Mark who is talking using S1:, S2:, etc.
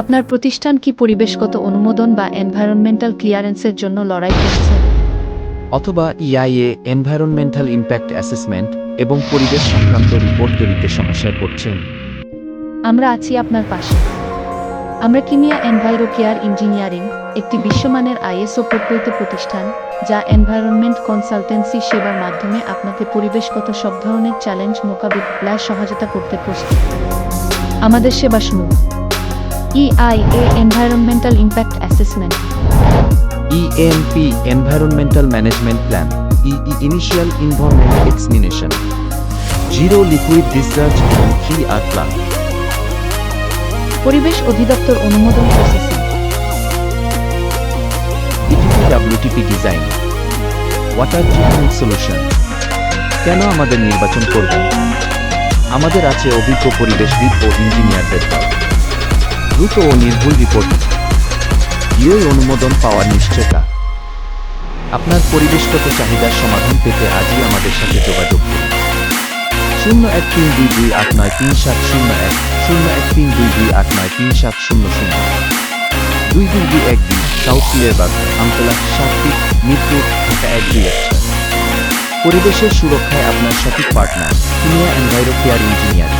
S1: আপনার প্রতিষ্ঠান কি পরিবেশগত অনুমোদন বা এনভায়রনমেন্টাল ক্লিয়ারেন্সের জন্য লড়াই করছে?
S2: অথবা ইআইএ এনভায়রনমেন্টাল ইম্প্যাক্ট অ্যাসেসমেন্ট এবং পরিবেশ সংক্রান্ত রিপোর্ট তৈরিতে সমস্যায় পড়ছেন।
S1: আমরা আছি আপনার পাশে। আমরা কিমিয়া এনভাইরো কেয়ার ইঞ্জিনিয়ারিং একটি বিশ্বমানের আইএসও প্রকৃত প্রতিষ্ঠান যা এনভায়রনমেন্ট কনসালটেন্সি সেবার মাধ্যমে আপনাকে পরিবেশগত সব ধরনের চ্যালেঞ্জ মোকাবিলায় সহায়তা করতে প্রস্তুত। আমাদের সেবা শুনুন। EIA environmental impact assessment
S2: EMP environmental management plan IEE initial involvement examination zero liquid discharge three R plan
S1: পরিবেশ অধিদপ্তর অনুমোদন processing
S2: WTP design water treatment solution কেন আমাদের নির্বাচন করবেন? আমাদের আছে অভিজ্ঞ পরিবেশবিদ ও ইঞ্জিনিয়ারদের দল দ্রুত ও নির্ভুল রিপোর্ট। ইউএ অনুমোদন পাওয়ার নিশ্চয়তা। আপনার পরিবেশগত চাহিদার সমাধান পেতে আজই আমাদের সাথে যোগাযোগ করুন। শূন্য এক তিন দুই দুই আট নয় তিন সাত শূন্য এক শূন্য এক তিন দুই দুই আট নয় তিন সাত শূন্য শূন্য। দুই দুই দুই এক দুই, সাউথ সিলেবাস আমতলা, সাতটি, মিরপুর, ঢাকা এক দুই এক পরিবেশের সুরক্ষায় আপনার সঠিক পার্টনার কিনিয়া এনভাইরো কেয়ার ইঞ্জিনিয়ার।